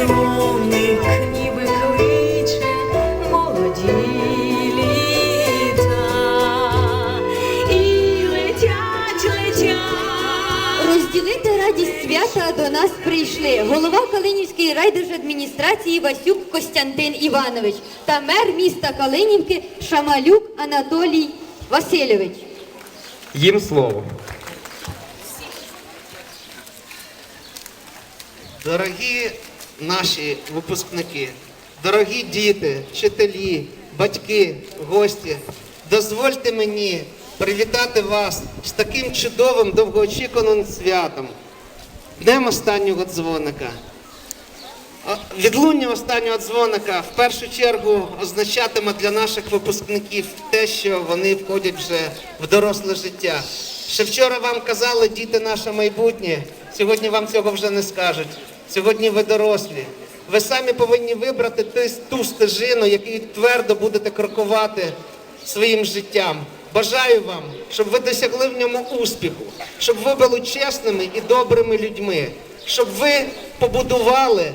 Зимовник ніби кличе молоді літа і летять, летять. Розділити радість свята до нас прийшли голова Калинівської райдержадміністрації Васюк Костянтин Іванович та мер міста Калинівки Шамалюк Анатолій Васильович. Їм слово. Дорогі наші випускники, дорогі діти, вчителі, батьки, гості, дозвольте мені привітати вас з таким чудовим довгоочікуваним святом, днем останнього дзвоника. Відлуння останнього дзвоника в першу чергу означатиме для наших випускників те, що вони входять вже в доросле життя. Ще вчора вам казали, діти наше майбутнє. Сьогодні вам цього вже не скажуть. Сьогодні ви дорослі. Ви самі повинні вибрати ти- ту стежину, якою твердо будете крокувати своїм життям. Бажаю вам, щоб ви досягли в ньому успіху, щоб ви були чесними і добрими людьми, щоб ви побудували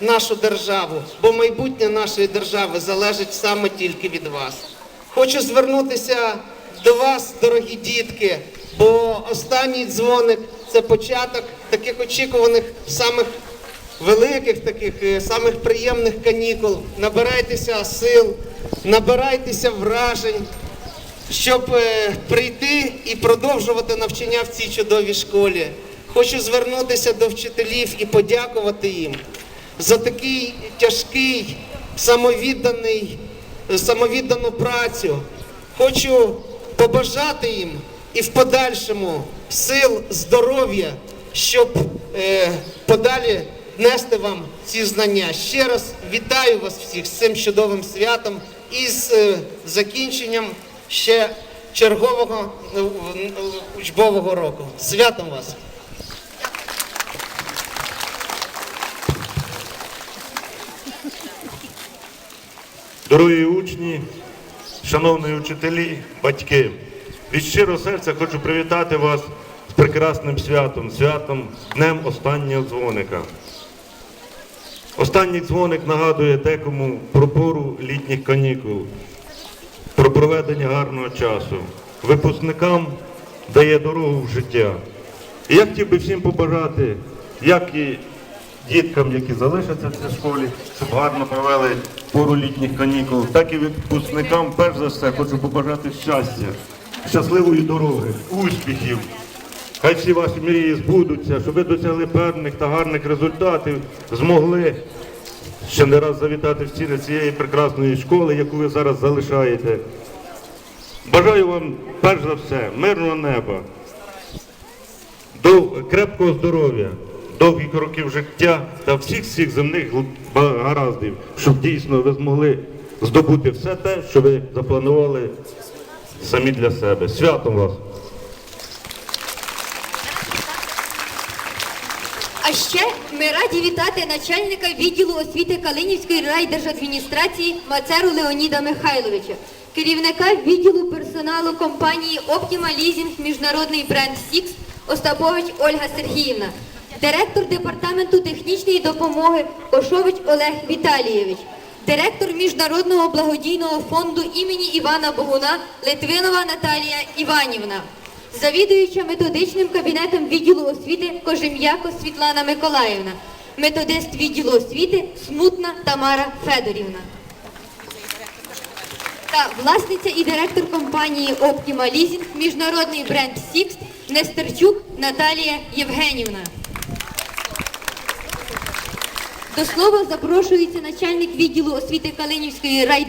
нашу державу, бо майбутнє нашої держави залежить саме тільки від вас. Хочу звернутися до вас, дорогі дітки, бо останній дзвоник це початок таких очікуваних самих великих, таких е, самих приємних канікул. Набирайтеся сил, набирайтеся вражень, щоб е, прийти і продовжувати навчання в цій чудовій школі. Хочу звернутися до вчителів і подякувати їм за такий тяжкий, самовідданий, самовіддану працю. Хочу побажати їм і в подальшому сил, здоров'я, щоб е, подалі нести вам ці знання. Ще раз вітаю вас всіх з цим чудовим святом і з е, закінченням ще чергового е, учбового року. Святом вас! Дорогі учні, шановні учителі, батьки, від щирого серця хочу привітати вас з прекрасним святом, святом Днем останнього дзвоника. Останній дзвоник нагадує декому про пору літніх канікул, про проведення гарного часу. Випускникам дає дорогу в життя. І я хотів би всім побажати, як і діткам, які залишаться в цій школі, щоб гарно провели пору літніх канікул, так і випускникам, перш за все, хочу побажати щастя, щасливої дороги, успіхів. Хай всі ваші мрії збудуться, щоб ви досягли певних та гарних результатів, змогли ще не раз завітати в стіни цієї прекрасної школи, яку ви зараз залишаєте. Бажаю вам, перш за все, мирного неба, дов- крепкого здоров'я, довгих років життя та всіх всіх земних гараздів, щоб дійсно ви змогли здобути все те, що ви запланували самі для себе. Святом вас! А ще ми раді вітати начальника відділу освіти Калинівської райдержадміністрації Мацеру Леоніда Михайловича, керівника відділу персоналу компанії Optima Leasing Міжнародний бренд Сікс Остапович Ольга Сергіївна, директор департаменту технічної допомоги Кошович Олег Віталійович, директор Міжнародного благодійного фонду імені Івана Богуна Литвинова Наталія Іванівна. Завідуюча методичним кабінетом відділу освіти Кожем'яко Світлана Миколаївна, методист відділу освіти Смутна Тамара Федорівна. Та власниця і директор компанії Optima Leasing, міжнародний бренд Сікс Нестерчук Наталія Євгенівна. До слова запрошується начальник відділу освіти Калинівської райдержадміністрації